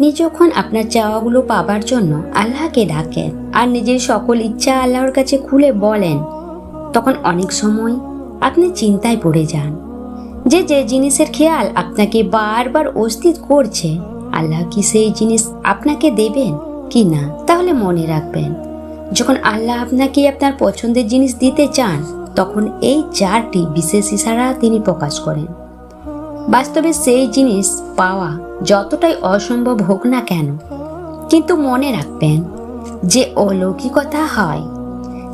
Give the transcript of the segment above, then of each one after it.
আপনি যখন আপনার চাওয়াগুলো পাবার জন্য আল্লাহকে ডাকেন আর নিজের সকল ইচ্ছা আল্লাহর কাছে খুলে বলেন, তখন অনেক সময় আপনি চিন্তায় পড়ে যান। যে যে জিনিসের খেয়াল আপনাকে বারবার অস্থির করছে, আল্লাহ কি সেই জিনিস আপনাকে দেবেন কি না, তাহলে মনে রাখবেন। যখন আল্লাহ আপনাকে আপনার পছন্দের জিনিস দিতে চান, তখন এই চারটি বিশেষ ইশারা তিনি প্রকাশ করেন। বাস্তবে সেই জিনিস পাওয়া যতটাই অসম্ভব হোক না কেন, কিন্তু মনে রাখবেন যে অলৌকিকতা হয়।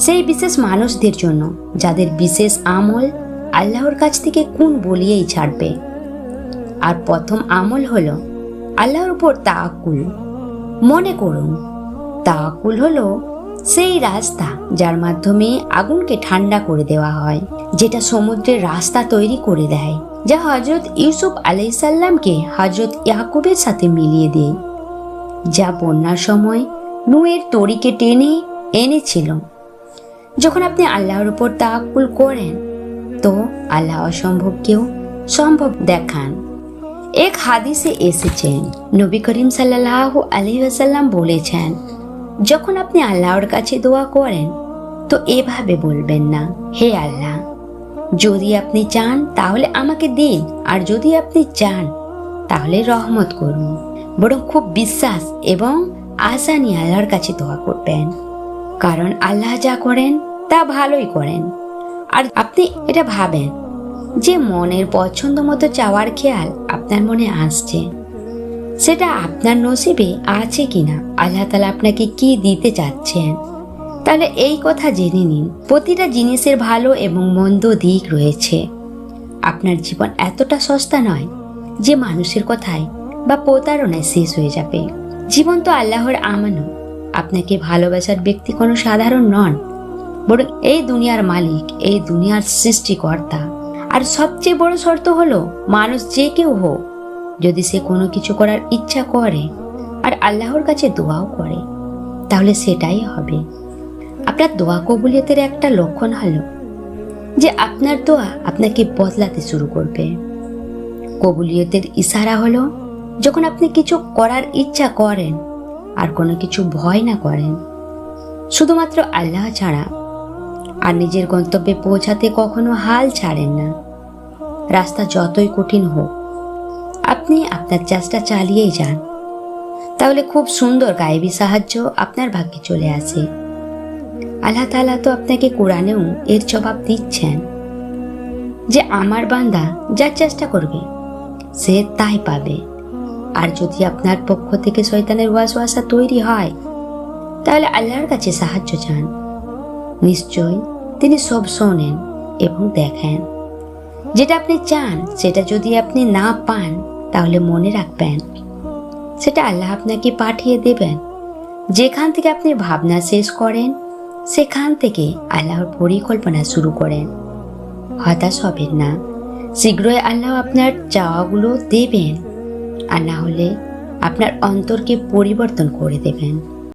সেই বিশেষ মানুষদের জন্য যাদের বিশেষ আমল আল্লাহর কাছ থেকে কোন বলিয়েই ছাড়বে। আর প্রথম আমল হল আল্লাহর উপর তাকুল মনে করুন তাকুল হলো সেই রাস্তা যার মাধ্যমে আগুনকে ঠান্ডা করে দেওয়া হয়, যেটা সমুদ্রের রাস্তা তৈরি করে দেয়, যা হজরত ইউসুফ আলাইসাল্লামকে হজরত ইয়াকুবের সাথে মিলিয়ে দেয়, যা বন্যার সময় নুয়ের তরিকে টেনে এনেছিল। যখন আপনি আল্লাহর উপর তাকুল করেন, তো আল্লাহ অসম্ভবকেও সম্ভব দেখান। এক হাদিসে এসেছেন, নবী করিম সাল্লাহ আলহিহাসাল্লাম বলেছেন যখন আপনি আল্লাহর কাছে দোয়া করেন, তো এভাবে বলবেন না, হে আল্লাহ, যদি আপনি চান তাহলে আমাকে দিন, আর যদি আপনি চান তাহলে রহমত করুন। বরং খুব বিশ্বাস এবং আশা নিয়ে আল্লাহর কাছে দোয়া করবেন। কারণ আল্লাহ যা করেন, তা ভালোই করেন। আর আপনি এটা ভাবেন যে মনের পছন্দ মতো চাওয়ার খেয়াল আপনার মনে আসছে। সেটা আপনার নসিবে আছে কিনা? আল্লাহ তালা আপনাকে কি দিতে চাচ্ছেন? তাহলে এই কথা জেনে নিন, প্রতিটা জিনিসের ভালো এবং মন্দ দিক রয়েছে। আপনার জীবন এতটা সস্তা নয় যে মানুষের কথায় বা প্রতারণায় শেষ হয়ে যাবে। জীবন তো আল্লাহর আমানো আপনাকে ভালোবাসার ব্যক্তি কোনো সাধারণ নন, বরং এই দুনিয়ার মালিক, এই দুনিয়ার সৃষ্টিকর্তা। আর সবচেয়ে বড় শর্ত হলো, মানুষ যে কেউ হোক যদি সে কোনো কিছু করার ইচ্ছা করে আর আল্লাহর কাছে দোয়াও করে, তাহলে সেটাই হবে। আপনার দোয়া কবুলিয়তের একটা লক্ষণ হলো যে আপনার দোয়া আপনাকে বদলাতে শুরু করবে। কবুলিয়তের ইশারা হলো যখন আপনি কিছু করার ইচ্ছা করেন আর কোনো কিছু ভয় না করেন। শুধুমাত্র আল্লাহ ছাড়া আর নিজের গন্তব্যে পৌঁছাতে কখনো হাল ছাড়েন না। রাস্তা যতই কঠিন হোক আপনি আপনার চেষ্টা চালিয়েই যান। তাহলে খুব সুন্দর গায়েবী সাহায্য আপনার ভাগ্যে চলে আসে। আল্লাহ তালা তো আপনাকে কোরআনেও এর জবাব দিচ্ছেন যে আমার বান্দা যার চেষ্টা করবে, সে তাই পাবে। আর যদি আপনার পক্ষ থেকে শয়তানের ওয়াসওয়াসা তৈরি হয়, তাহলে আল্লাহর কাছে সাহায্য চান। নিশ্চয় তিনি সব শোনেন এবং দেখেন। যেটা আপনি চান, সেটা যদি আপনি না পান তাহলে মনে রাখবেন, সেটা আল্লাহ আপনাকে পাঠিয়ে দেবেন। যেখান থেকে আপনি ভাবনা শেষ করেন, সেখান থেকে আল্লাহর পরিকল্পনা শুরু করেন। হতাশ হবেন না। শীঘ্রই আল্লাহ আপনার চাওয়াগুলো দেবেন আর না হলে আপনার অন্তরকে পরিবর্তন করে দেবেন।